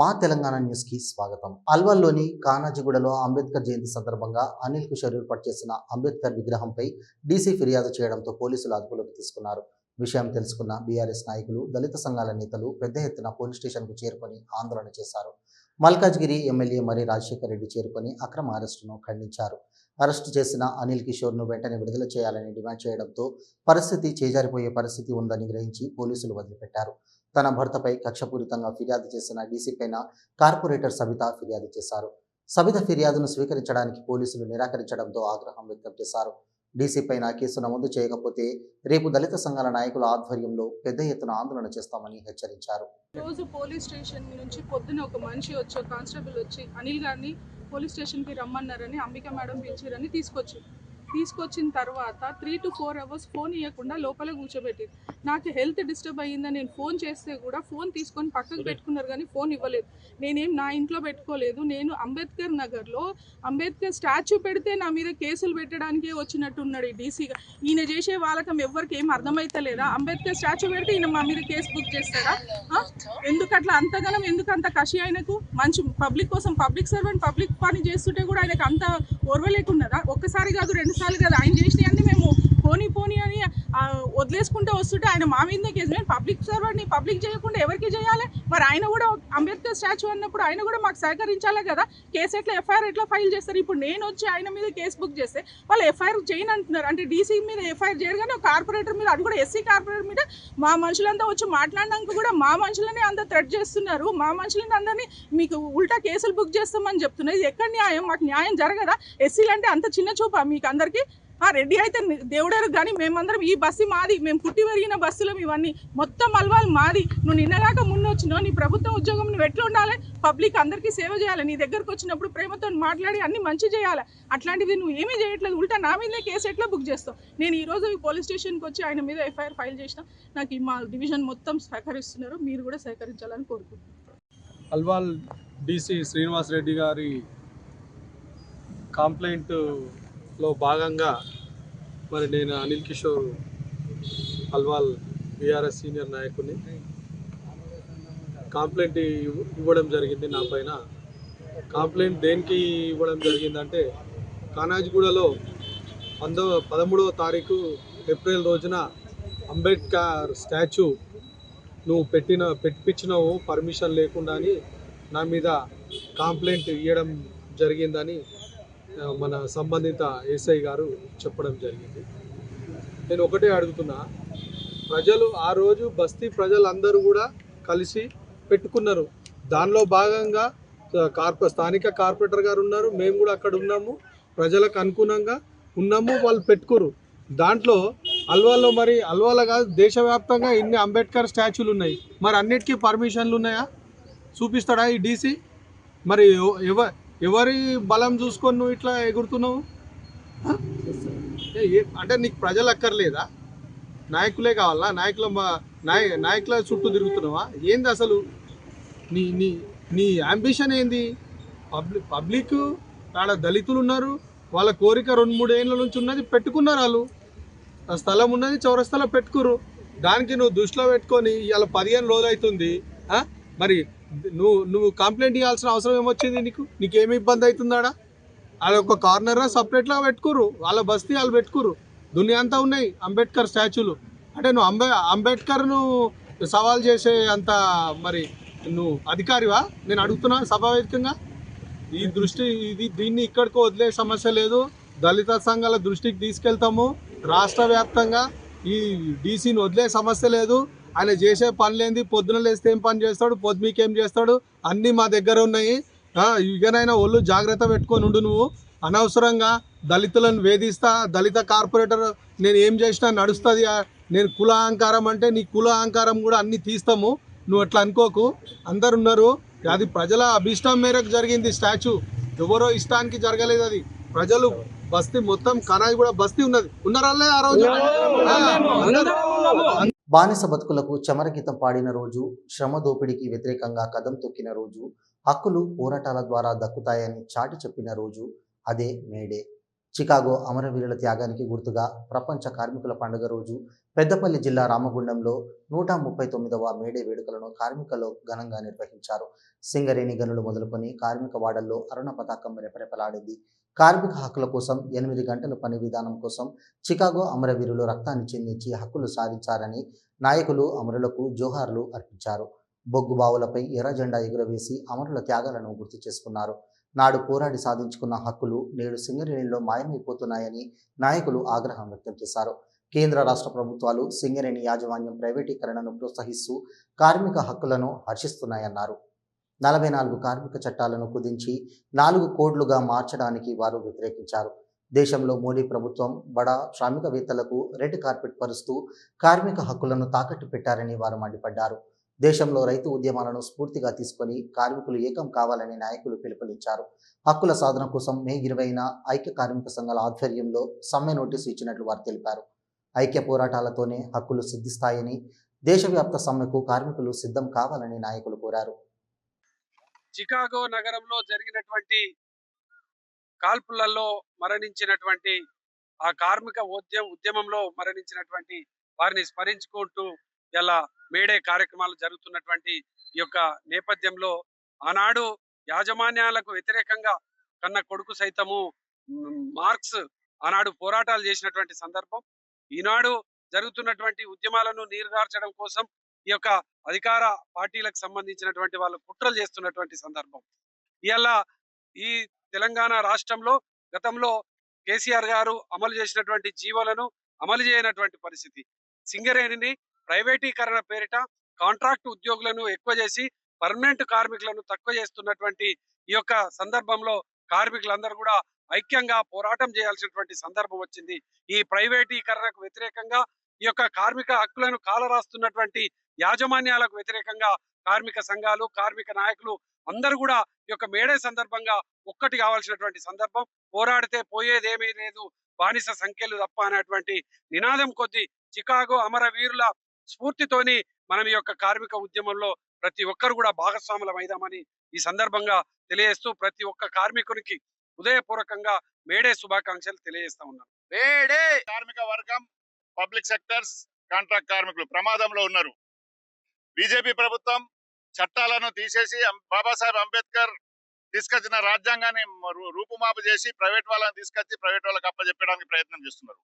మా తెలంగాణ న్యూస్కి స్వాగతం. అల్వల్లోని కానాజిగూడలో అంబేద్కర్ జయంతి సందర్భంగా అనిల్ కిషోర్ ఏర్పాటు చేసిన అంబేద్కర్ విగ్రహంపై డీసీ ఫిర్యాదు చేయడంతో పోలీసులు అదుపులోకి తీసుకున్నారు. విషయం తెలుసుకున్న బీఆర్ఎస్ నాయకులు దళిత సంఘాల నేతలు పెద్ద ఎత్తున పోలీస్ స్టేషన్కు చేరుకొని ఆందోళన చేశారు. మల్కాజ్గిరి ఎమ్మెల్యే మరి రాజశేఖర్ రెడ్డి చేరుకొని అక్రమ అరెస్టును ఖండించారు. అరెస్టు చేసిన అనిల్ కిషోర్ను వెంటనే విడుదల చేయాలని డిమాండ్ చేయడంతో పరిస్థితి చేజారిపోయే పరిస్థితి ఉందని గ్రహించి పోలీసులు వదిలిపెట్టారు. తన భర్తపై కక్షపూరితంగా ఫిర్యాదు చేసిన డీసీ పైన కార్పొరేటర్ సబిత ఫిర్యాదు చేశారు. సబిత ఫిర్యాదును స్వీకరించడానికి పోలీసులు నిరాకరించడంతో ఆగ్రహం వ్యక్తం చేశారు. డీసీపైన కేసు నమోదు చేయకపోతే రేపు దళిత సంఘాల నాయకుల ఆధ్వర్యంలో పెద్ద ఎత్తున ఆందోళన చేస్తామని హెచ్చరించారు. రోజు పోలీస్ స్టేషన్ నుంచి పొద్దున ఒక మనిషి వచ్చి కానిస్టేబుల్ వచ్చి అనిల్ గారిని పోలీస్ స్టేషన్కి రమ్మన్నారని అంబిక మేడం పిలిచారని తీసుకొచ్చి తీసుకొచ్చిన తర్వాత three to four hours phone ఇవ్వకుండా లోపల కూర్చోబెట్టింది. నాకు హెల్త్ డిస్టర్బ్ అయ్యిందని నేను ఫోన్ చేస్తే కూడా ఫోన్ తీసుకొని పక్కకు పెట్టుకున్నారు కానీ ఫోన్ ఇవ్వలేదు. నేనేం నా ఇంట్లో పెట్టుకోలేదు. నేను అంబేద్కర్ నగర్లో అంబేద్కర్ స్టాచ్యూ పెడితే నా మీద కేసులు పెట్టడానికే వచ్చినట్టు ఉన్నాడు ఈ డీసీగా ఈయన చేసే వాళ్ళకం ఎవరికి ఏం అర్థమైతలేదా? అంబేద్కర్ స్టాచ్యూ పెడితే ఈయన మా మీద కేసు బుక్ చేస్తారా ఆ? ఎందుకు అట్లా అంతగానం ఎందుకు అంత కషి ఆయనకు? మంచి పబ్లిక్ కోసం పబ్లిక్ సర్వెంట్ పబ్లిక్ పని చేస్తుంటే కూడా ఆయనకు అంత ఓర్వలేకున్నదా? ఒక్కసారి కాదు రెండు సార్లు కాదు? ఆయన చేసినవన్నీ మేము పోనీ పోనీ అని వదిలేసుకుంటూ వదిలేసుకుంటే వస్తుంటే ఆయన మా మీదనే కేసు. నేను పబ్లిక్ సర్వర్ని పబ్లిక్ చేయకుండా ఎవరికి చేయాలి? మరి ఆయన కూడా అంబేద్కర్ స్టాచ్యూ అన్నప్పుడు ఆయన కూడా మాకు సహకరించాలి కదా. కేసు ఎట్లా ఎఫ్ఐఆర్ ఎట్లా ఫైల్ చేస్తారు? ఇప్పుడు నేను వచ్చి ఆయన మీద కేసు బుక్ చేస్తే వాళ్ళు ఎఫ్ఐఆర్ చేయను అంటున్నారు. అంటే డీసీ మీద ఎఫ్ఐఆర్ చేయరు కానీ ఒక కార్పొరేటర్ మీద అది కూడా ఎస్సీ కార్పొరేటర్ మీద మా మనుషులంతా వచ్చి మాట్లాడినాక కూడా మా మనుషులనే అంత థ్రెట్ చేస్తున్నారు. మా మనుషులని అందరినీ మీకు ఉల్టా కేసులు బుక్ చేస్తామని చెప్తున్నారు. ఇది ఎక్కడ న్యాయం? మాకు న్యాయం జరగదా? ఎస్సీలు అంటే అంత చిన్న చూప మీకు అందరికీ రెడ్డి అయితే దేవుడారు కానీ మేమందరం ఈ బస్సు మాది మేము పుట్టి పెరిగిన బస్సులం ఇవన్నీ. మొత్తం అలవాలు మాది. నువ్వు నిన్నగాక ముందు వచ్చినావు నీ ప్రభుత్వ ఉద్యోగం నువ్వు ఎట్లా ఉండాలి? పబ్లిక్ అందరికీ సేవ చేయాలి. నీ దగ్గరకు వచ్చినప్పుడు ప్రేమతో మాట్లాడి అన్ని మంచి చేయాలి. అట్లాంటిది నువ్వు ఏమీ చేయట్లేదు. ఉల్టా నా మీదే కేసు ఎట్లా బుక్ చేస్తావు? నేను ఈరోజు ఈ పోలీస్ స్టేషన్కి వచ్చి ఆయన మీద ఎఫ్ఐఆర్ ఫైల్ చేసిన నాకు ఈ మా డివిజన్ మొత్తం సహకరిస్తున్నారు. మీరు కూడా సహకరించాలని కోరుకుంటున్నాను. అల్వాల్ డీసీ శ్రీనివాస్ రెడ్డి గారి కంప్లైంట్ లో భాగంగా మరి నేను అనిల్ కిషోర్ అల్వాల్ బీఆర్ఎస్ సీనియర్ నాయకుడిని కంప్లైంట్ ఇవ్వడం జరిగింది నా పైన. కంప్లైంట్ దేనికి ఇవ్వడం జరిగిందంటే కానాజిగూడలో పందో పదమూడవ తారీఖు ఏప్రిల్ రోజున అంబేద్కర్ స్టాచ్యూ నువ్వు పెట్టిన పెట్టించినావు పర్మిషన్ లేకుండా అని నా మీద కంప్లైంట్ ఇవ్వడం జరిగిందని మన సంబంధిత ఎస్ఐ గారు చెప్పడం జరిగింది. నేను ఒకటే అడుగుతున్నా ప్రజలు ఆ రోజు బస్తీ ప్రజలందరూ కూడా కలిసి పెట్టుకున్నారు. దానిలో భాగంగా ఆ, కార్పొ స్థానిక కార్పొరేటర్ గారు ఉన్నారు మేము కూడా అక్కడ ఉన్నాము ప్రజలకు అనుగుణంగా ఉన్నాము వాళ్ళు పెట్టుకోరు. దాంట్లో అల్వాలో మరి అల్వాల కాదు దేశవ్యాప్తంగా ఇన్ని అంబేద్కర్ స్టాచ్యూలు ఉన్నాయి. మరి అన్నిటికీ పర్మిషన్లు ఉన్నాయా? చూపిస్తాడా ఈ డీసీ? మరి ఎవ ఎవరి బలం చూసుకొని నువ్వు ఇట్లా ఎగురుతున్నావు? అంటే నీకు ప్రజలు అక్కర్లేదా? నాయకులే కావాలా? నాయకుల మా- నాయ నాయకుల చుట్టూ తిరుగుతున్నావా? ఏంది అసలు? నీ నీ నీ అంబిషన్ ఏంది? పబ్లిక్ పబ్లిక్ ఆడ దళితులు ఉన్నారు. వాళ్ళ కోరిక రెండు మూడు ఏళ్ళ నుంచి ఉన్నది పెట్టుకున్నారు వాళ్ళు. ఆ స్థలం ఉన్నది చౌరస్థలం పెట్టుకురు దానికి నువ్వు దృష్టిలో పెట్టుకొని ఇవాళ పదిహేను రోజులు అవుతుంది. మరి నువ్వు నువ్వు కంప్లైంట్ ఇవ్వాల్సిన అవసరం ఏమొచ్చింది నీకు? నీకేమి ఇబ్బంది అవుతుందాడా? అది ఒక కార్నర్ సపరేట్లా పెట్టుకురు వాళ్ళ బస్తీ వాళ్ళు పెట్టుకురు దునియా అంతా ఉన్నాయి అంబేద్కర్ స్టాచ్యూలు. అంటే నువ్వు అంబే అంబేద్కర్ను సవాల్ చేసే అంత మరి నువ్వు అధికారివా? నేను అడుగుతున్నా సభావేదికంగా. ఈ దృష్టి ఇది దీన్ని ఇక్కడికి వదిలే సమస్య లేదు. దళిత సంఘాల దృష్టికి తీసుకెళ్తాము. రాష్ట్ర వ్యాప్తంగా ఈ డీసీని వదిలే సమస్య లేదు. ఆయన చేసే పనులేంది? పొద్దున లేస్తే ఏం పని చేస్తాడు? పొద్దుమీకి ఏం చేస్తాడు? అన్నీ మా దగ్గర ఉన్నాయి. ఇకనైనా ఒళ్ళు జాగ్రత్త పెట్టుకొని ఉండు నువ్వు. అనవసరంగా దళితులను వేధిస్తా దళిత కార్పొరేటర్ నేను ఏం చేసినా నడుస్తుంది. నేను కుల అహంకారం అంటే నీ కుల అహంకారం కూడా అన్ని తీస్తాము. నువ్వు అట్లా అనుకోకు. అందరు ఉన్నారు. అది ప్రజల అభిష్టం మేరకు జరిగింది స్టాచ్యూ. ఎవరో ఇష్టానికి జరగలేదు అది. ప్రజలు బస్తీ మొత్తం కనాయి కూడా బస్తీ ఉన్నది. ఉన్నారా ఆ రోజు. బానిస బతుకులకు చమరగీతం పాడిన రోజు శ్రమ దోపిడీకి వ్యతిరేకంగా కదం తొక్కిన రోజు హక్కులు పోరాటాల ద్వారా దక్కుతాయని చాటి చెప్పిన రోజు అదే మేడే. చికాగో అమరవీరుల త్యాగానికి గుర్తుగా ప్రపంచ కార్మికుల పండుగ రోజు పెద్దపల్లి జిల్లా రామగుండంలో నూట ముప్పై తొమ్మిదవ మేడే వేడుకలను కార్మికులు ఘనంగా నిర్వహించారు. సింగరేణి గనులు మొదలుకొని కార్మిక వాడల్లో అరుణ పతాకం రెపరెపలాడింది. కార్మిక హక్కుల కోసం ఎనిమిది గంటల పని విధానం కోసం చికాగో అమరవీరులు రక్తాన్ని చెందించి హక్కులు సాధించారని నాయకులు అమరులకు జోహార్లు అర్పించారు. బొగ్గు బావులపై ఎర్ర జెండా ఎగురవేసి అమరుల త్యాగాలను గుర్తు చేసుకున్నారు. నాడు పోరాడి సాధించుకున్న హక్కులు నేడు సింగరేణిలో మాయమైపోతున్నాయని నాయకులు ఆగ్రహం వ్యక్తం చేశారు. కేంద్ర రాష్ట్ర ప్రభుత్వాలు సింగరేణి యాజమాన్యం ప్రైవేటీకరణను ప్రోత్సహిస్తూ కార్మిక హక్కులను హర్షిస్తున్నాయన్నారు. నలభై నాలుగు కార్మిక చట్టాలను కుదించి నాలుగు కోడ్లుగా మార్చడానికి వారు వ్యతిరేకించారు. దేశంలో మోడీ ప్రభుత్వం బడా శ్రామికవేత్తలకు రెడ్ కార్పెట్ పరుస్తూ కార్మిక హక్కులను తాకట్టు పెట్టారని వారు మండిపడ్డారు. దేశంలో రైతు ఉద్యమాలను స్ఫూర్తిగా తీసుకొని కార్మికులు ఏకం కావాలని నాయకులు పిలుపునిచ్చారు. హక్కుల సాధన కోసం మే ఇరవైన ఐక్య కార్మిక సంఘాల ఆధ్వర్యంలో సమ్మె నోటీసు ఇచ్చినట్లు వారు తెలిపారు. ఐక్య పోరాటాలతోనే హక్కులు సిద్ధిస్తాయని దేశవ్యాప్త సమ్మెకు కార్మికులు సిద్ధం కావాలని నాయకులు కోరారు. చికాగో నగరంలో జరిగినటువంటి కాల్పులలో మరణించినటువంటి ఆ కార్మిక ఉద్యమ ఉద్యమంలో మరణించినటువంటి వారిని స్మరించుకుంటూ ఇలా మేడే కార్యక్రమాలు జరుగుతున్నటువంటి ఈ యొక్క నేపథ్యంలో ఆనాడు యాజమాన్యాలకు వ్యతిరేకంగా కన్న కొడుకు సైతము మార్క్స్ ఆనాడు పోరాటాలు చేసినటువంటి సందర్భం. ఈనాడు జరుగుతున్నటువంటి ఉద్యమాలను నీరుగార్చడం కోసం ఈ యొక్క అధికార పార్టీలకు సంబంధించినటువంటి వాళ్ళు కుట్రలు చేస్తున్నటువంటి సందర్భం. ఇవాళ ఈ తెలంగాణ రాష్ట్రంలో గతంలో కేసీఆర్ గారు అమలు చేసినటువంటి జీవోలను అమలు చేయనటువంటి పరిస్థితి. సింగరేణిని ప్రైవేటీకరణ పేరిట కాంట్రాక్ట్ ఉద్యోగులను ఎక్కువ చేసి పర్మనెంట్ కార్మికులను తక్కువ చేస్తున్నటువంటి ఈ యొక్క సందర్భంలో కార్మికులందరూ కూడా ఐక్యంగా పోరాటం చేయాల్సినటువంటి సందర్భం వచ్చింది. ఈ ప్రైవేటీకరణకు వ్యతిరేకంగా ఈ యొక్క కార్మిక హక్కులను కాలరాస్తున్నటువంటి యాజమాన్యాలకు వ్యతిరేకంగా కార్మిక సంఘాలు కార్మిక నాయకులు అందరూ కూడా ఈ యొక్క మేడే సందర్భంగా ఒక్కటి కావాల్సినటువంటి సందర్భం పోరాడితే పోయేదేమీ లేదు బానిస సంఖ్యలు తప్ప అనేటువంటి నినాదం కొద్ది చికాగో అమరవీరుల స్ఫూర్తితోని మనం ఈ యొక్క కార్మిక ఉద్యమంలో ప్రతి ఒక్కరు కూడా భాగస్వాములమైదామని ఈ సందర్భంగా తెలియజేస్తూ ప్రతి ఒక్క కార్మికునికి హృదయపూర్వకంగా మేడే శుభాకాంక్షలు తెలియజేస్తా ఉన్నాను. మేడే కార్మిక వర్గం పబ్లిక్ సెక్టర్స్ కాంట్రాక్ట్ కార్మికులు ప్రమాదంలో ఉన్నారు. బీజేపీ ప్రభుత్వం చట్టాలను తీసేసి బాబాసాహెబ్ అంబేద్కర్ తీసుకొచ్చిన రాజ్యాంగాన్ని రూపుమాపు చేసి ప్రైవేట్ వాళ్ళని తీసుకొచ్చి ప్రైవేట్ వాళ్ళకి అప్పచెప్పడానికి ప్రయత్నం చేస్తున్నారు.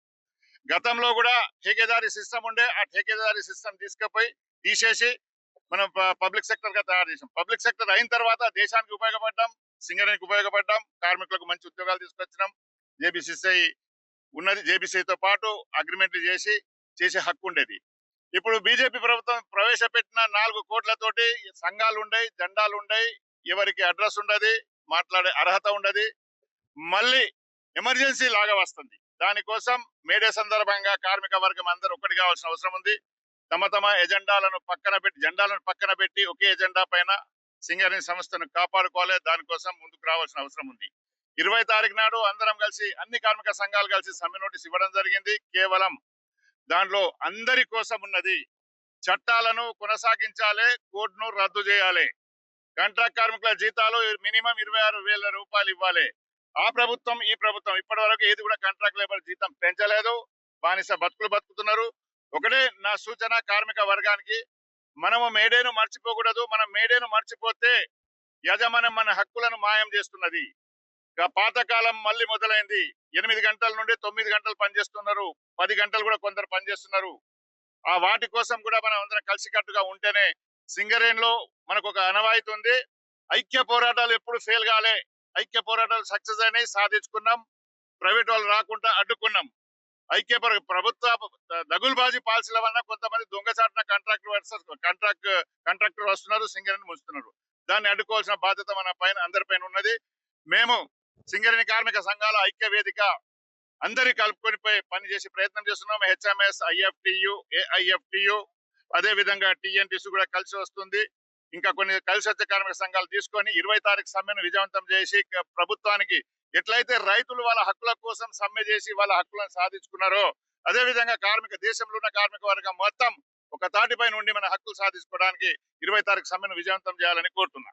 గతంలో కూడా ఠేకేదారీ సిస్టమ్ ఉండే ఆ ఠేకేదారీ సిస్టమ్ తీసుకుపోయి తీసేసి మనం పబ్లిక్ సెక్టర్గా తయారు చేసాం. పబ్లిక్ సెక్టర్ అయిన తర్వాత దేశానికి ఉపయోగపడ్డాం సింగరేణికి ఉపయోగపడ్డాం కార్మికులకు మంచి ఉద్యోగాలు తీసుకొచ్చినాం. జేబీసీసీ ఉన్నది జేబీసీతో పాటు అగ్రిమెంట్లు చేసి చేసే హక్కు ఉండేది. ఇప్పుడు బీజేపీ ప్రభుత్వం ప్రవేశపెట్టిన నాలుగు కోట్లతోటి సంఘాలు ఉండయి జెండాలు ఉండయి ఎవరికి అడ్రస్ ఉండదు మాట్లాడే అర్హత ఉండదు. మళ్ళీ ఎమర్జెన్సీ లాగా వస్తుంది. దానికోసం మేడే సందర్భంగా కార్మిక వర్గం అందరూ ఒకటి కావాల్సిన అవసరం ఉంది. తమ తమ ఎజెండాలను పక్కన పెట్టి జెండాలను పక్కన పెట్టి ఒకే ఎజెండా పైన సింగరేణి సంస్థను కాపాడుకోవాలి. దానికోసం ముందుకు రావాల్సిన అవసరం ఉంది. ఇరవై తారీఖు నాడు అందరం కలిసి అన్ని కార్మిక సంఘాలు కలిసి సమ్మె నోటీస్ ఇవ్వడం జరిగింది. కేవలం దాంట్లో అందరి కోసం ఉన్నది. చట్టాలను కొనసాగించాలి కోడ్ను రద్దు చేయాలి. కాంట్రాక్ట్ కార్మికుల జీతాలు మినిమం ఇరవై ఆరు వేల రూపాయలు ఇవ్వాలి. ఆ ప్రభుత్వం ఈ ప్రభుత్వం ఇప్పటి వరకు ఏది కూడా కాంట్రాక్ట్ లేబర్ జీతం పెంచలేదు. బానిస బతుకులు బతుకుతున్నారు. ఒకటే నా సూచన కార్మిక వర్గానికి మనము మేడేను మర్చిపోకూడదు. మనం మేడేను మర్చిపోతే యజమానం మన హక్కులను మాయం చేస్తున్నది. పాతకాలం మళ్ళీ మొదలైంది. ఎనిమిది గంటల నుండి తొమ్మిది గంటలు పనిచేస్తున్నారు. పది గంటలు కూడా కొందరు పనిచేస్తున్నారు. ఆ వాటి కోసం కూడా మనం అందరం కలిసికట్టుగా ఉంటేనే సింగరేణిలో మనకు ఒక అనవాయితీ ఉంది. ఐక్య పోరాటాలు ఎప్పుడు ఫెయిల్ కాలే. ఐక్య పోరాటాలు సక్సెస్ అయినాయి సాధించుకున్నాం. ప్రైవేట్ వాళ్ళు రాకుండా అడ్డుకున్నాం. ఐక్య ప్రభుత్వ దగులుబాజీ పాలసీల వల్ల కొంతమంది దొంగచాటున కాంట్రాక్టర్ కాంట్రాక్ట్ కాంట్రాక్టర్ వస్తున్నారు సింగరేణి ముంచుతున్నారు. దాన్ని అడ్డుకోవాల్సిన బాధ్యత మన పైన అందరిపైన ఉన్నది. మేము సింగరేణి కార్మిక సంఘాల ఐక్య వేదిక అందరి కలుపుకొని పని చేసే ప్రయత్నం చేస్తున్నాం. హెచ్ఎంఎస్ ఐఎఫ్టియు ఏఐఎఫ్టియు అదే విధంగా టిఎన్టీసీ కూడా కలిసి వస్తుంది. ఇంకా కొన్ని కలిసి వచ్చే కార్మిక సంఘాలు తీసుకొని ఇరవై తారీఖు సమ్మెను విజయవంతం చేసి ప్రభుత్వానికి ఎట్లయితే రైతులు వాళ్ళ హక్కుల కోసం సమ్మె చేసి వాళ్ళ హక్కులను సాధించుకున్నారో అదే విధంగా కార్మిక దేశంలో ఉన్న కార్మిక వర్గం మొత్తం ఒక తాటిపై నుండి మన హక్కులు సాధించుకోవడానికి ఇరవై తారీఖు సమ్మెను విజయవంతం చేయాలని కోరుతున్నా.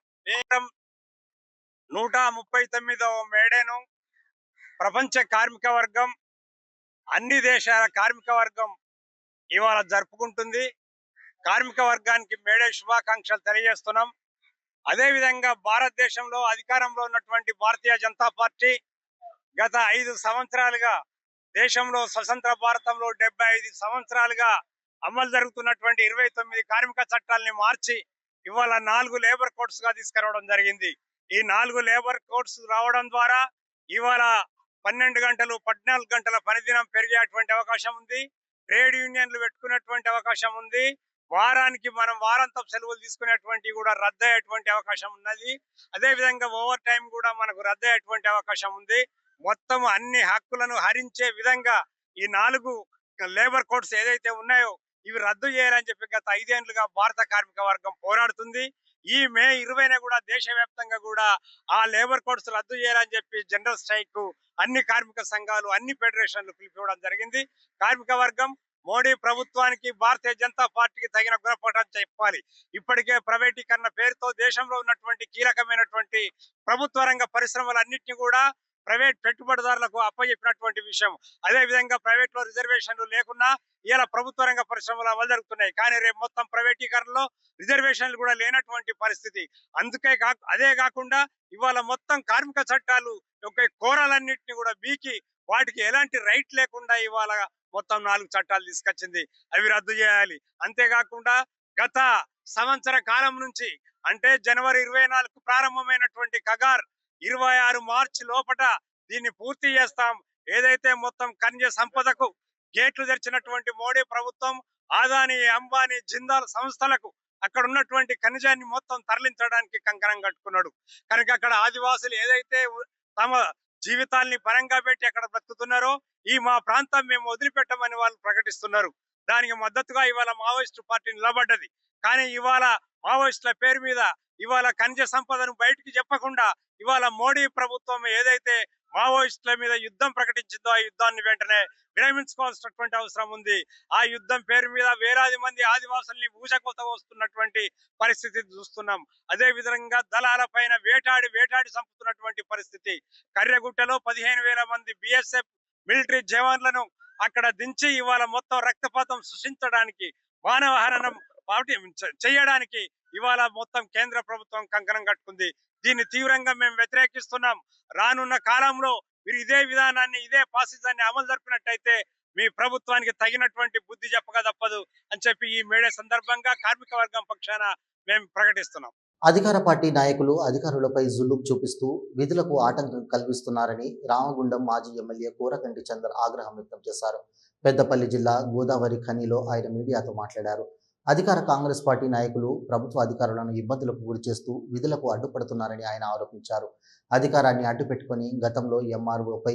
నూట ముప్పై తొమ్మిదవ మేడేను ప్రపంచ కార్మిక వర్గం అన్ని దేశాల కార్మిక వర్గం ఇవాళ జరుపుకుంటుంది. కార్మిక వర్గానికి మేడే శుభాకాంక్షలు తెలియజేస్తున్నాం. అదేవిధంగా భారతదేశంలో అధికారంలో ఉన్నటువంటి భారతీయ జనతా పార్టీ గత ఐదు సంవత్సరాలుగా దేశంలో స్వతంత్ర భారతంలో డెబ్బై ఐదు సంవత్సరాలుగా అమలు జరుగుతున్నటువంటి ఇరవై తొమ్మిది కార్మిక చట్టాలని మార్చి ఇవాళ నాలుగు లేబర్ కోడ్స్గా తీసుకురావడం జరిగింది. ఈ నాలుగు లేబర్ కోడ్స్ రావడం ద్వారా ఇవాళ పన్నెండు గంటలు పద్నాలుగు గంటల పనిదినం పెరిగేటువంటి అవకాశం ఉంది. ట్రేడ్ యూనియన్లు పెట్టుకునేటువంటి అవకాశం ఉంది. వారానికి మనం వారాంతం సెలవులు తీసుకునేటువంటి కూడా రద్దయ్యేటువంటి అవకాశం ఉన్నది. అదే విధంగా ఓవర్ టైం కూడా మనకు రద్దయ్యేటువంటి అవకాశం ఉంది. మొత్తం అన్ని హక్కులను హరించే విధంగా ఈ నాలుగు లేబర్ కోడ్స్ ఏదైతే ఉన్నాయో ఇవి రద్దు చేయాలని చెప్పి గత ఐదేళ్ళుగా భారత కార్మిక వర్గం పోరాడుతుంది. ఈ మే ఇరవైన కూడా దేశవ్యాప్తంగా కూడా ఆ లేబర్ కోడ్స్ రద్దు చేయాలని చెప్పి జనరల్ స్ట్రైక్ అన్ని కార్మిక సంఘాలు అన్ని ఫెడరేషన్లు పిలిపివ్వడం జరిగింది. కార్మిక వర్గం మోడీ ప్రభుత్వానికి భారతీయ జనతా పార్టీకి తగిన గుణపాఠం చెప్పాలి. ఇప్పటికే ప్రైవేటీకరణ పేరుతో దేశంలో ఉన్నటువంటి కీలకమైనటువంటి ప్రభుత్వ రంగ పరిశ్రమలన్నింటినీ కూడా ప్రైవేట్ పెట్టుబడిదారులకు అప్పచెప్పినటువంటి విషయం. అదే విధంగా ప్రైవేట్లో రిజర్వేషన్లు లేకున్నా ఇలా ప్రభుత్వ రంగ పరిశ్రమలు అమలు జరుగుతున్నాయి. కానీ రేపు మొత్తం ప్రైవేటీకరణలో రిజర్వేషన్లు కూడా లేనటువంటి పరిస్థితి. అందుకే కాక అదే కాకుండా ఇవాళ మొత్తం కార్మిక చట్టాలు యొక్క కోరాలన్నింటినీ కూడా బీకి వాటికి ఎలాంటి రైట్ లేకుండా ఇవాళ మొత్తం నాలుగు చట్టాలు తీసుకొచ్చింది. అవి రద్దు చేయాలి. అంతేకాకుండా గత సంవత్సర కాలం నుంచి అంటే జనవరి ఇరవై నాలుగు ప్రారంభమైనటువంటి కగార్ ఇరవై ఆరు మార్చి లోపట దీన్ని పూర్తి చేస్తాం. ఏదైతే మొత్తం ఖనిజ సంపదకు గేట్లు తెరిచినటువంటి మోడీ ప్రభుత్వం ఆదాని అంబానీ జిందాల్ సంస్థలకు అక్కడ ఉన్నటువంటి ఖనిజాన్ని మొత్తం తరలించడానికి కంకణం కట్టుకున్నాడు. కనుక అక్కడ ఆదివాసులు ఏదైతే తమ జీవితాల్ని పరంగా పెట్టి అక్కడ బ్రతుకుతున్నారో ఈ మా ప్రాంతం మేము వదిలిపెట్టమని వాళ్ళు ప్రకటిస్తున్నారు. దానికి మద్దతుగా ఇవాళ మావోయిస్టు పార్టీ నిలబడ్డది. కానీ ఇవాళ మావోయిస్టుల పేరు మీద ఇవాళ ఖనిజ సంపదను బయటికి చెప్పకుండా ఇవాళ మోడీ ప్రభుత్వం ఏదైతే మావోయిస్టుల మీద యుద్ధం ప్రకటించిందో ఆ యుద్ధాన్ని వెంటనే విరమించుకోవాల్సినటువంటి అవసరం ఉంది. ఆ యుద్ధం పేరు మీద వేలాది మంది ఆదివాసుల్ని ఊచకోత వస్తున్నటువంటి పరిస్థితి చూస్తున్నాం. అదే విధంగా దళాల పైన వేటాడి వేటాడి చంపుతున్నటువంటి పరిస్థితి. కర్రెగుట్టలో పదిహేను వేల మంది బిఎస్ఎఫ్ మిలిటరీ జవాన్లను అక్కడ దించి ఇవాళ మొత్తం రక్తపాతం సృష్టించడానికి మానవహరణం పార్టీ చేయడానికి ఇవాళ మొత్తం కేంద్ర ప్రభుత్వం కంకణం కట్టుకుంది. దీన్ని తీవ్రంగా మేము వ్యతిరేకిస్తున్నాం. రానున్న కాలంలో మీరు ఇదే విధానాన్ని ఇదే పాసిజాన్ని అమలు జరిపినట్టయితే మీ ప్రభుత్వానికి తగినటువంటి బుద్ధి చెప్పక తప్పదు అని చెప్పి ఈ మేడే సందర్భంగా కార్మిక వర్గం పక్షాన మేము ప్రకటిస్తున్నాం. అధికార పార్టీ నాయకులు అధికారులపై జులుం చూపిస్తూ విధులకు ఆటంకం కల్పిస్తున్నారని రామగుండం మాజీ ఎమ్మెల్యే కూరకంటి చందర్ ఆగ్రహం వ్యక్తం చేశారు. పెద్దపల్లి జిల్లా గోదావరి ఖనిలో ఆయన మీడియాతో మాట్లాడారు. అధికార కాంగ్రెస్ పార్టీ నాయకులు ప్రభుత్వ అధికారులను ఇబ్బందులకు గురి చేస్తూ విధులకు అడ్డుపడుతున్నారని ఆయన ఆరోపించారు. అధికారాన్ని అడ్డుపెట్టుకుని గతంలో ఎంఆర్ఓపై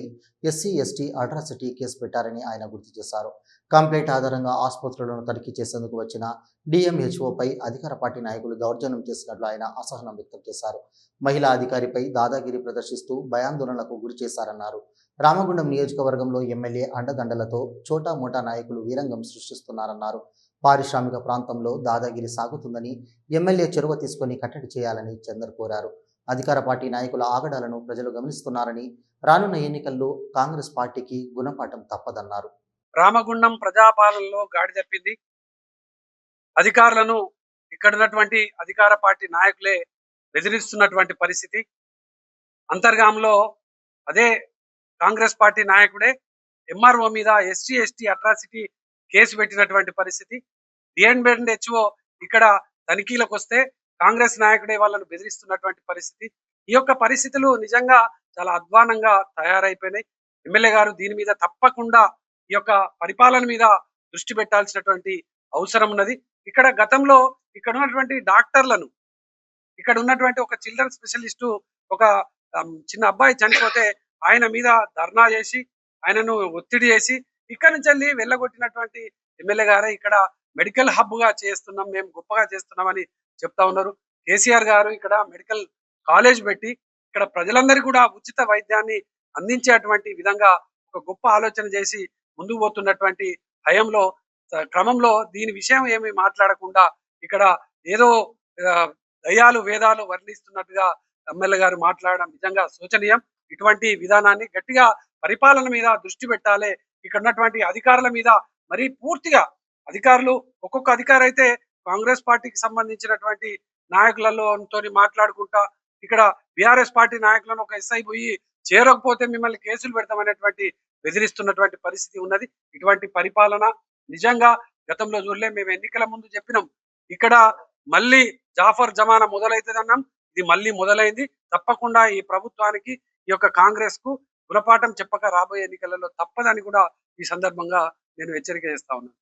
ఎస్సీ ఎస్టీ అట్రాసిటీ కేసు పెట్టారని ఆయన గుర్తు చేశారు. కంప్లైంట్ ఆధారంగా ఆసుపత్రులను తనిఖీ చేసేందుకు వచ్చిన డిఎంహెచ్ఓపై అధికార పార్టీ నాయకులు దౌర్జన్యం చేసినట్లు ఆయన అసహనం వ్యక్తం చేశారు. మహిళా అధికారిపై దాదాగిరి ప్రదర్శిస్తూ భయాందోళనలకు గురి చేశారన్నారు. రామగుండం నియోజకవర్గంలో ఎమ్మెల్యే అండదండలతో చోటా మోటా నాయకులు వీరంగం సృష్టిస్తున్నారన్నారు. పారిశ్రామిక ప్రాంతంలో దాదాగిరి సాగుతుందని ఎమ్మెల్యే చొరవ తీసుకొని కట్టడి చేయాలని చందర్ కోరారు. అధికార పార్టీ నాయకుల ఆగడాలను ప్రజలు గమనిస్తున్నారని రానున్న ఎన్నికల్లో కాంగ్రెస్ పార్టీకి గుణపాఠం తప్పదన్నారు. రామగుండం ప్రజాపాలనలో గాడి తప్పింది. అధికారులను ఇక్కడ ఉన్నటువంటి అధికార పార్టీ నాయకులే బెదిరిస్తున్నటువంటి పరిస్థితి. అంతర్గాంలో అదే కాంగ్రెస్ పార్టీ నాయకుడే ఎంఆర్ఓ మీద ఎస్టీ ఎస్టీ అట్రాసిటీ కేసు పెట్టినటువంటి పరిస్థితి. డిఎన్బెండ్ హెచ్ఓ ఇక్కడ తనిఖీలకు వస్తే కాంగ్రెస్ నాయకుడే వాళ్ళను బెదిరిస్తున్నటువంటి పరిస్థితి. ఈ యొక్క పరిస్థితులు నిజంగా చాలా అధ్వానంగా తయారైపోయినాయి. ఎమ్మెల్యే గారు దీని మీద తప్పకుండా ఈ యొక్క పరిపాలన మీద దృష్టి పెట్టాల్సినటువంటి అవసరం ఉన్నది. ఇక్కడ గతంలో ఇక్కడ ఉన్నటువంటి డాక్టర్లను ఇక్కడ ఉన్నటువంటి ఒక చిల్డ్రన్ స్పెషలిస్టు ఒక చిన్న అబ్బాయి చనిపోతే ఆయన మీద ధర్నా చేసి ఆయనను ఒత్తిడి చేసి ఇక్కడ నుంచి వెళ్ళి వెళ్ళగొట్టినటువంటి ఎమ్మెల్యే గారే ఇక్కడ మెడికల్ హబ్గా చేస్తున్నాం మేము గొప్పగా చేస్తున్నామని చెప్తా ఉన్నారు. కేసీఆర్ గారు ఇక్కడ మెడికల్ కాలేజ్ పెట్టి ఇక్కడ ప్రజలందరికీ కూడా ఉచిత వైద్యాన్ని అందించేటువంటి విధంగా ఒక గొప్ప ఆలోచన చేసి ముందుకు పోతున్నటువంటి హయంలో క్రమంలో దీని విషయం ఏమి మాట్లాడకుండా ఇక్కడ ఏదో దయాలు వేదాలు వర్ణిస్తున్నట్టుగా ఎమ్మెల్యే గారు మాట్లాడడం నిజంగా శోచనీయం. ఇటువంటి విధానాన్ని గట్టిగా పరిపాలన మీద దృష్టి పెట్టాలి ఇక్కడ ఉన్నటువంటి అధికారుల మీద మరీ పూర్తిగా అధికారులు ఒక్కొక్క అధికారి అయితే కాంగ్రెస్ పార్టీకి సంబంధించినటువంటి నాయకులలో మాట్లాడుకుంటా ఇక్కడ బీఆర్ఎస్ పార్టీ నాయకులను ఒక ఎస్ఐ పోయి చేరకపోతే మిమ్మల్ని కేసులు పెడతామనేటువంటి బెదిరిస్తున్నటువంటి పరిస్థితి ఉన్నది. ఇటువంటి పరిపాలన నిజంగా గతంలో చూడలే మేము ఎన్నికల ముందు చెప్పినాం. ఇక్కడ మళ్ళీ జాఫర్ జమానా మొదలైతుందన్నాం. ఇది మళ్ళీ మొదలైంది. తప్పకుండా ఈ ప్రభుత్వానికి ఈ యొక్క కాంగ్రెస్కు గుణపాఠం చెప్పక రాబోయే ఎన్నికలలో తప్పదని కూడా ఈ సందర్భంగా నేను హెచ్చరిక చేస్తా ఉన్నాను.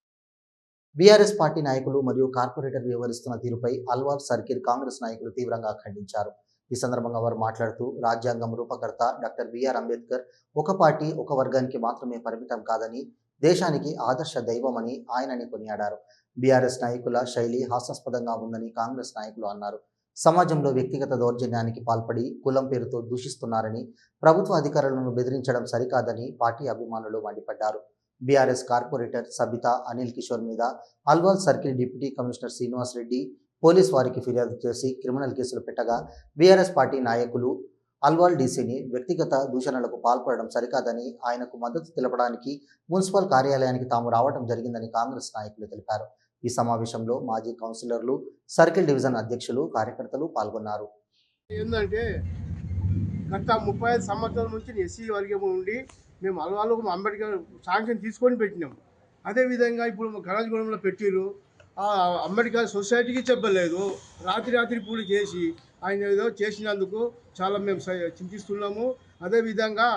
బీఆర్ఎస్ పార్టీ నాయకులు మరియు కార్పొరేటర్ వ్యవహరిస్తున్న తీరుపై అల్వార్ సర్కిల్ కాంగ్రెస్ నాయకులు తీవ్రంగా ఖండించారు. ఈ సందర్భంగా వారు మాట్లాడుతూ రాజ్యాంగం రూపకర్త డాక్టర్ బిఆర్ అంబేద్కర్ ఒక పార్టీ ఒక వర్గానికి మాత్రమే పరిమితం కాదని దేశానికి ఆదర్శ దైవమని ఆయనని కొనియాడారు. బీఆర్ఎస్ నాయకుల శైలి హాస్యాస్పదంగా ఉందని కాంగ్రెస్ నాయకులు అన్నారు. సమాజంలో వ్యక్తిగత దౌర్జన్యానికి పాల్పడి కులం పేరుతో దూషిస్తున్నారని ప్రభుత్వ అధికారులను బెదిరించడం సరికాదని పార్టీ అభిమానులు మండిపడ్డారు. బీఆర్ఎస్ కార్పొరేటర్ సబితా అనిల్ కిషోర్ మీద Alwal circle deputy commissioner Srinivas Reddy police వారికి ఫిర్యాదు చేసి క్రిమినల్ కేసులు పెట్టగా బీఆర్ఎస్ పార్టీ నాయకులు అల్వాల్ డీసీని వ్యక్తిగత దూషణలకు పాల్పడడం సరికాదని ఆయనకు మద్దతు తెలపడానికి మున్సిపల్ కార్యాలయానికి తాము రావడం జరిగిందని కాంగ్రెస్ నాయకులు తెలిపారు. ఈ సమావేశంలో మాజీ కౌన్సిలర్లు సర్కిల్ డివిజన్ అధ్యక్షులు కార్యకర్తలు పాల్గొన్నారు. ఏంటంటే గత ముప్పై ఐదు సంవత్సరాల నుంచి ఎస్సీ వర్గం ఉండి మేము అలవాళ్ళు అంబేద్కర్ శాంక్షన్ తీసుకొని పెట్టినాం. అదేవిధంగా ఇప్పుడు గణాజగూడెంలో పెట్టిరు ఆ అంబేద్కర్ సొసైటీకి చెప్పలేదు. రాత్రి రాత్రి పూలు చేసి ఆయన ఏదో చేసినందుకు చాలా మేము చింతిస్తున్నాము. అదేవిధంగా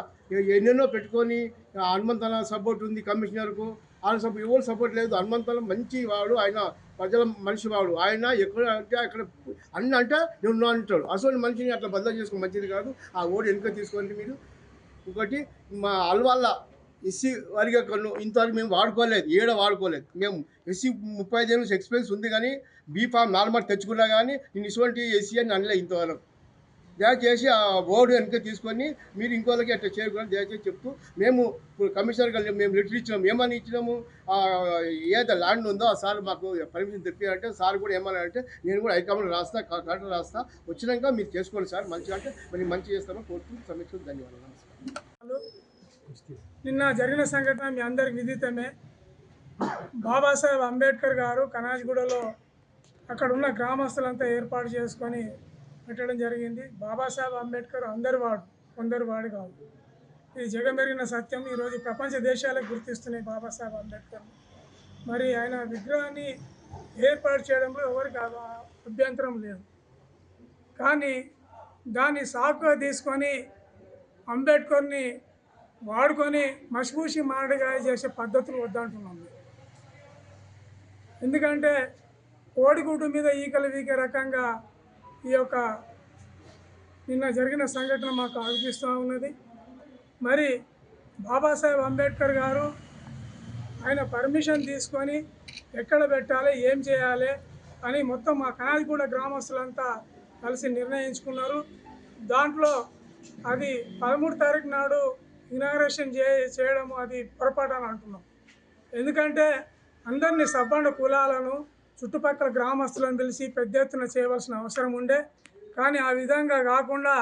ఎన్నెన్నో పెట్టుకొని ఆ హనుమంతన సపోర్ట్ ఉంది కమిషనర్కు. ఆయన సపోర్ట్ ఎవరు సపోర్ట్ లేదు. హనుమంతరం మంచి వాడు ఆయన ప్రజల మనిషి వాడు. ఆయన ఎక్కడ అంటే అక్కడ అన్న అంటే నేను అంటాడు. అసలు మనిషిని అట్లా బద్దలు చేసుకోవడం మంచిది కాదు. ఆ ఓటు వెనుక తీసుకోండి మీరు. ఇంకోటి మా అల్వాళ్ళ ఎస్సీ వారిగా కన్ను ఇంతవరకు మేము వాడుకోలేదు. ఏడ వాడుకోలేదు. మేము ఎస్సీ ముప్పై ఐదు ఎక్స్పీరియన్స్ ఉంది కానీ బీఫామ్ నార్మల్ తెచ్చుకున్నా కానీ నేను ఇటువంటి ఎస్సీ అని అనలే ఇంతవరకు. దయచేసి ఆ బోర్డు వెనుక తీసుకొని మీరు ఇంకోళ్ళకి అట్లా చేయకూడదు దయచేసి చెప్తూ మేము ఇప్పుడు కమిషనర్ గారు మేము లెటర్ ఇచ్చినాము ఏమని ఇచ్చినాము? ఏదో ల్యాండ్ ఉందో ఆ సార్ మాకు పర్మిషన్ తెప్పారంటే సార్ కూడా ఏమన్నా అంటే నేను కూడా హైకమాండ్ రాస్తా కలెక్టర్ రాస్తా. వచ్చినాక మీరు చేసుకోండి సార్ మంచిగా అంటే మరి మంచి చేస్తామని కోరుతూ సమీక్ష ధన్యవాదాలు. నమస్కారం. నిన్న జరిగిన సంఘటన మీ అందరికి విదితమే బాబాసాహెబ్ అంబేద్కర్ గారు కనాజ్గూడలో అక్కడ ఉన్న గ్రామస్తులంతా ఏర్పాటు చేసుకొని పెట్టడం జరిగింది. బాబాసాహెబ్ అంబేద్కర్ అందరి వాడు కొందరు వాడు కాదు ఇది జగమెరిగిన సత్యం ఈరోజు ప్రపంచ దేశాలకు గుర్తిస్తున్నాయి బాబాసాహెబ్ అంబేద్కర్. మరి ఆయన విగ్రహాన్ని ఏర్పాటు చేయడంలో ఎవరికి అభ్యంతరం లేదు. కానీ దాన్ని సాకుగా తీసుకొని అంబేద్కర్ని వాడుకొని మసిపూసి మారడిగాయ చేసే పద్ధతులు వద్దంటున్నాం ఎందుకంటే కోడిగుడ్డు మీద ఈకలు వీకే రకంగా ఈ యొక్క నిన్న జరిగిన సంఘటన మాకు అనిపిస్తూ ఉన్నది. మరి బాబాసాహెబ్ అంబేద్కర్ గారు ఆయన పర్మిషన్ తీసుకొని ఎక్కడ పెట్టాలి ఏం చేయాలి అని మొత్తం మా కనాదిగూడ గ్రామస్తులంతా కలిసి నిర్ణయించుకున్నారు. దాంట్లో అది పదమూడు తారీఖు నాడు ఇనాగ్రేషన్ చే చేయడం అది పొరపాటు అని అంటున్నాం. ఎందుకంటే అందరినీ సబ్బండ కులాలను చుట్టుపక్కల గ్రామస్తులను పిలిచి పెద్ద ఎత్తున చేయవలసిన అవసరం ఉండే. కానీ ఆ విధంగా కాకుండా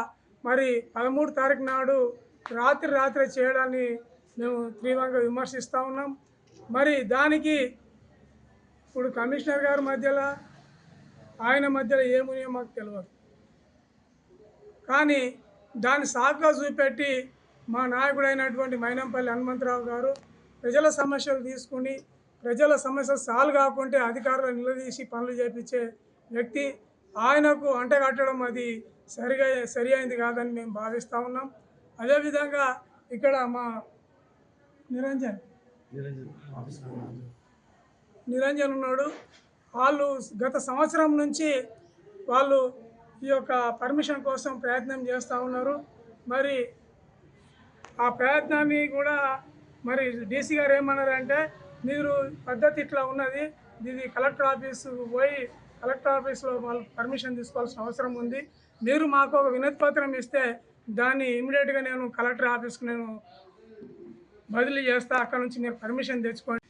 మరి పదమూడు తారీఖు నాడు రాత్రి రాత్రి చేయడాన్ని మేము తీవ్రంగా విమర్శిస్తూ ఉన్నాం. మరి దానికి ఇప్పుడు కమిషనర్ గారి మధ్యలో ఆయన మధ్యలో ఏమున్నాయో మాకు తెలియదు కానీ దాన్ని సాకుగా చూపెట్టి మా నాయకుడైనటువంటి మైనంపల్లి హనుమంతరావు గారు ప్రజల సమస్యలు తీసుకుని ప్రజల సమస్య సాల్వ్ కాకుంటే అధికారులు నిలదీసి పనులు చేపించే వ్యక్తి ఆయనకు అంటగట్టడం అది సరిగా సరి అయింది కాదని మేము భావిస్తూ ఉన్నాం. అదేవిధంగా ఇక్కడ మా నిరంజన్. నిరంజన్ ఉన్నాడు. వాళ్ళు గత సంవత్సరం నుంచి వాళ్ళు ఈ యొక్క పర్మిషన్ కోసం ప్రయత్నం చేస్తూ ఉన్నారు. మరి ఆ ప్రయత్నాన్ని కూడా మరి డీసీ గారు ఏమన్నారంటే మీరు పద్ధతి ఇట్లా ఉన్నది. ఇది కలెక్టర్ ఆఫీస్ పోయి కలెక్టర్ ఆఫీస్లో వాళ్ళు పర్మిషన్ తీసుకోవాల్సిన అవసరం ఉంది. మీరు మాకు ఒక వినతి పత్రం ఇస్తే దాన్ని ఇమీడియట్గా నేను కలెక్టర్ ఆఫీస్కి నేను బదిలీ చేస్తా. అక్కడ నుంచి మీరు పర్మిషన్ తెచ్చుకోండి.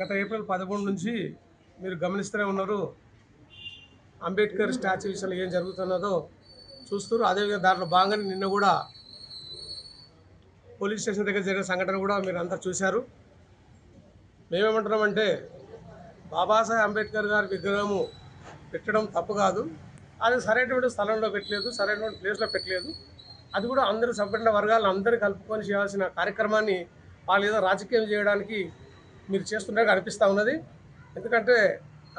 గత ఏప్రిల్ పదకొండు నుంచి మీరు గమనిస్తూనే ఉన్నారు. అంబేద్కర్ స్టాచ్యూ విషయంలో ఏం జరుగుతున్నదో చూస్తారు అదేవిధంగా దాంట్లో భాగంగానే నిన్న కూడా పోలీస్ స్టేషన్ దగ్గర జరిగిన సంఘటన కూడా మీరు అంతా చూశారు. మేమేమంటున్నామంటే బాబాసాహెబ్ అంబేద్కర్ గారి విగ్రహము పెట్టడం తప్పు కాదు. అది సరైనటువంటి స్థలంలో పెట్టలేదు సరైనటువంటి ప్లేస్లో పెట్టలేదు. అది కూడా అందరూ సంపన్న వర్గాలను అందరూ కలుపుకొని చేయాల్సిన కార్యక్రమాన్ని వాళ్ళు ఏదో రాజకీయం చేయడానికి మీరు చేస్తున్నట్టు అనిపిస్తూ ఉన్నది. ఎందుకంటే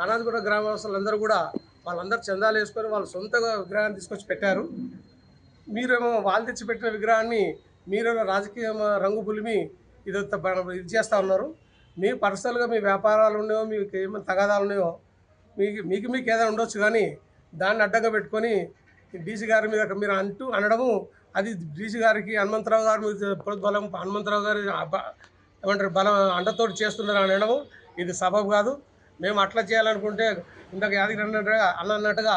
అనాథగూడ గ్రామవాసులందరూ కూడా వాళ్ళందరూ చందాలు వేసుకొని వాళ్ళు సొంతగా విగ్రహాన్ని తీసుకొచ్చి పెట్టారు. మీరేమో వాళ్ళు తెచ్చి పెట్టిన విగ్రహాన్ని మీరేమో రాజకీయ రంగు పులిమి ఇది ఇది చేస్తూ ఉన్నారు. మీ పర్సనల్గా మీ వ్యాపారాలు ఉన్నాయో మీకు ఏమైనా తగాదాలు ఉన్నాయో మీకు మీకు మీకు ఏదైనా ఉండొచ్చు కానీ దాన్ని అడ్డంగా పెట్టుకొని డీసీ గారి మీద మీరు అంటూ అనడము అది డీసీ గారికి హనుమంతరావు గారి మీద బలం హనుమంతరావు గారి ఏమంటారు బలం అండతోటి చేస్తున్నారు అనడము ఇది సబబు కాదు. మేము అట్లా చేయాలనుకుంటే ఇందాక యాదగిరి అన్నట్టుగా అన్న అన్నట్టుగా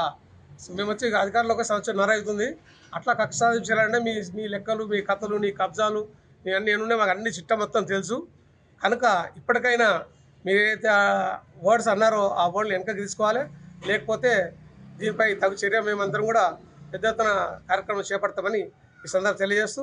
మేము వచ్చి అధికారంలో ఒక సంవత్సరం అవుతుంది. అట్లా కక్ష సాధించాలంటే మీ మీ లెక్కలు మీ కథలు నీ కబ్జాలు మీ అన్ని ఏమున్నాయి మాకు అన్ని చిట్ట మొత్తం తెలుసు. కనుక ఇప్పటికైనా మీరు వర్డ్స్ అన్నారో ఆ వర్డ్లు వెనక తీసుకోవాలి. లేకపోతే దీనిపై తగు చర్య మేమందరం కూడా పెద్ద ఎత్తున కార్యక్రమం చేపడతామని ఈ సందర్భం తెలియజేస్తూ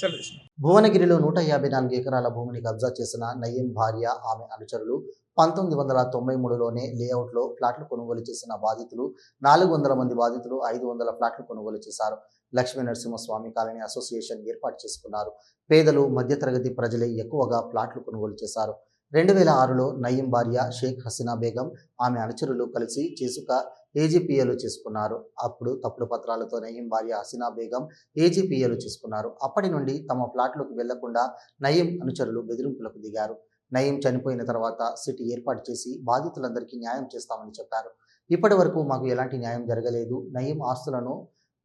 సెలవు భువనగిరిలో నూట యాభై నాలుగు ఎకరాల భూమిని కబ్జా చేసిన నయీం భార్య ఆమె అనుచరులు పంతొమ్మిది వందల తొంభై మూడులోనే లేఅవుట్లో ఫ్లాట్లు కొనుగోలు చేసిన బాధితులు నాలుగు వందల మంది బాధితులు ఐదు వందల ఫ్లాట్లు కొనుగోలు చేశారు. లక్ష్మీ నరసింహస్వామి కాలనీ అసోసియేషన్ ఏర్పాటు చేసుకున్నారు. పేదలు మధ్యతరగతి ప్రజలే ఎక్కువగా ప్లాట్లు కొనుగోలు చేశారు. రెండు వేల ఆరులో నయీం భార్య షేక్ హసీనా బేగం ఆమె అనుచరులు కలిసి చేసుక ఏజీపీఏలు చేసుకున్నారు. అప్పుడు తప్పుడు పత్రాలతో నయీం భార్య హసీనా బేగం ఏజీపీఏలు చేసుకున్నారు. అప్పటి నుండి తమ ప్లాట్లోకి వెళ్ళకుండా నయీం అనుచరులు బెదిరింపులకు దిగారు. నయీం చనిపోయిన తర్వాత సిటీ ఏర్పాటు చేసి బాధితులందరికీ న్యాయం చేస్తామని చెప్పారు. ఇప్పటి వరకు మాకు ఎలాంటి న్యాయం జరగలేదు. నయీం ఆస్తులను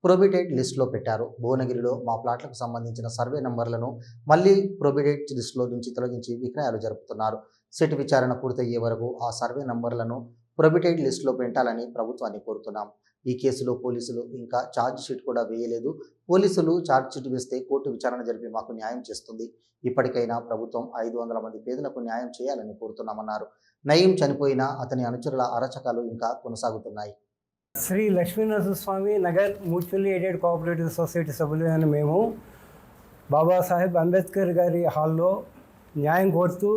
ప్రొబిటెడ్ లిస్టులో పెట్టారు. భువనగిరిలో మా ప్లాట్లకు సంబంధించిన సర్వే నంబర్లను మళ్ళీ ప్రొబిటెడ్ లిస్టులో నుంచి తొలగించి విక్రయాలు జరుపుతున్నారు. సిట్ విచారణ పూర్తయ్యే వరకు ఆ సర్వే నంబర్లను ప్రొబిటెడ్ లిస్టులో పెట్టాలని ప్రభుత్వాన్ని కోరుతున్నాం. ఈ కేసులో పోలీసులు ఇంకా ఛార్జ్ షీట్ కూడా వేయలేదు. పోలీసులు ఛార్జ్ షీట్ వేస్తే కోర్టు విచారణ జరిపి మాకు న్యాయం చేస్తుంది. ఇప్పటికైనా ప్రభుత్వం ఐదు వందల మంది పేదలకు న్యాయం చేయాలని కోరుతున్నామన్నారు. నయీం చనిపోయిన అతని అనుచరుల అరచకాలు ఇంకా కొనసాగుతున్నాయి. Shri Lakshminarasimhaswamy Nagar mutually aided cooperative society సభ్యులైన మేము బాబాసాహెబ్ అంబేద్కర్ గారి హాల్లో న్యాయం కోరుతూ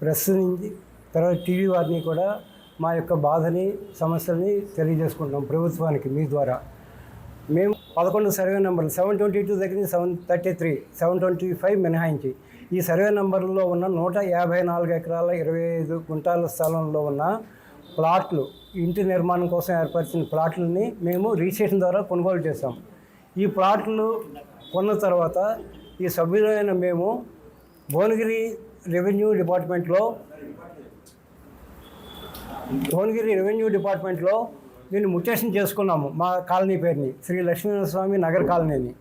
ప్రెస్ నుంచి తర్వాత టీవీ వారిని కూడా మా యొక్క బాధని సమస్యల్ని తెలియజేసుకుంటాం ప్రభుత్వానికి మీ ద్వారా. మేము పదకొండు సర్వే నెంబర్లు సెవెన్ ట్వంటీ టూ దగ్గర నుంచి seven thirty three seven twenty five మినహాయించి ఈ సర్వే నెంబర్లో ఉన్న నూట యాభై నాలుగు ఎకరాల ఇరవై ఐదు గుంటాల స్థలంలో ఉన్న ప్లాట్లు ఇంటి నిర్మాణం కోసం ఏర్పరిచిన ప్లాట్లని మేము రిజిస్ట్రేషన్ ద్వారా కొనుగోలు చేసాం ఈ ప్లాట్లు కొన్న తర్వాత ఈ సభ్యులైన మేము భువనగిరి రెవెన్యూ డిపార్ట్మెంట్లో భువనగిరి రెవెన్యూ డిపార్ట్మెంట్లో దీన్ని ముటేషన్ చేసుకున్నాము. మా కాలనీ పేరుని శ్రీ లక్ష్మీనరస్వామి నగర్ కాలనీని.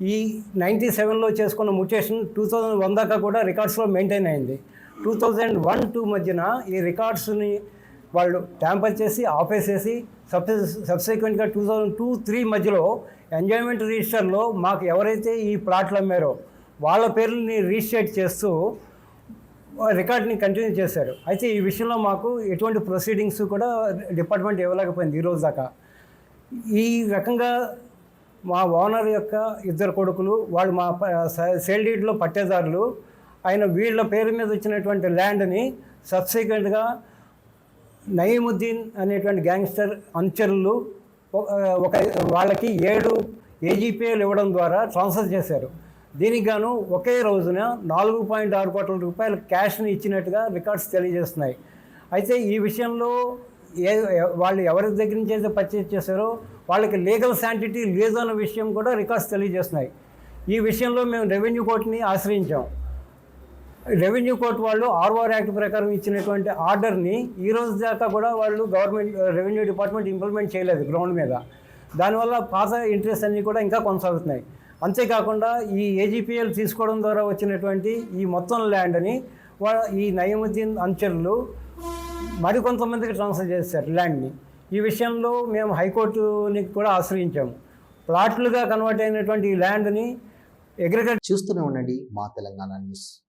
ఈ నైంటీ సెవెన్లో చేసుకున్న ముటేషన్ టూ థౌజండ్ వన్ దాకా కూడా రికార్డ్స్లో మెయింటైన్ అయింది. టూ థౌజండ్ వన్ టూ మధ్యన ఈ రికార్డ్స్ని వాళ్ళు ట్యాంపర్ చేసి ఆపేసేసి సబ్ సబ్సిక్వెంట్గా టూ థౌజండ్ టూ త్రీ మధ్యలో ఎంజాయ్మెంట్ రిజిస్టర్లో మాకు ఎవరైతే ఈ ప్లాట్లు అమ్మారో వాళ్ళ పేర్లని రిజిస్ట్రేట్ చేస్తూ రికార్డ్ని కంటిన్యూ చేశారు. అయితే ఈ విషయంలో మాకు ఎటువంటి ప్రొసీడింగ్స్ కూడా డిపార్ట్మెంట్ ఇవ్వలేకపోయింది ఈ రోజు దాకా. ఈ రకంగా మా ఓనర్ యొక్క ఇద్దరు కొడుకులు వాళ్ళు మా సేల్ డీడ్లో పట్టేదారులు ఆయన వీళ్ళ పేరు మీద వచ్చినటువంటి ల్యాండ్ని సబ్సిక్వెంట్గా నయీముద్దీన్ అనేటువంటి గ్యాంగ్స్టర్ అనుచరులు ఒక వాళ్ళకి ఏడు ఏజీపీఏలు ఇవ్వడం ద్వారా ట్రాన్స్ఫర్ చేశారు. దీనికి గాను ఒకే రోజున నాలుగు పాయింట్ ఆరు కోట్ల రూపాయలు క్యాష్ని ఇచ్చినట్టుగా రికార్డ్స్ తెలియజేస్తున్నాయి. అయితే ఈ విషయంలో ఏ వాళ్ళు ఎవరి దగ్గర నుంచి అయితే పర్చేజ్ చేశారో వాళ్ళకి లీగల్ శాంటిటీ లేదు అన్న విషయం కూడా రికార్డ్స్ తెలియజేస్తున్నాయి. ఈ విషయంలో మేము రెవెన్యూ కోర్టుని ఆశ్రయించాం. రెవెన్యూ కోర్టు వాళ్ళు ఆర్ఓఆర్ యాక్ట్ ప్రకారం ఇచ్చినటువంటి ఆర్డర్ని ఈ రోజు దాకా కూడా వాళ్ళు గవర్నమెంట్ రెవెన్యూ డిపార్ట్మెంట్ ఇంప్లిమెంట్ చేయలేదు గ్రౌండ్ మీద. దానివల్ల పాత ఇంట్రెస్ట్ అన్నీ కూడా ఇంకా కొనసాగుతున్నాయి. అంతేకాకుండా ఈ ఏజీపీఎల్ తీసుకోవడం ద్వారా వచ్చినటువంటి ఈ మొత్తం ల్యాండ్ని ఈ నయముద్దీన్ అంచర్లు మరికొంతమందికి ట్రాన్స్ఫర్ చేశారు ల్యాండ్ని. ఈ విషయంలో మేము హైకోర్టుని కూడా ఆశ్రయించాము ప్లాట్లుగా కన్వర్ట్ అయినటువంటి ఈ ల్యాండ్ని అగ్రికల్చర్ చూస్తూనే ఉండండి మా తెలంగాణ న్యూస్.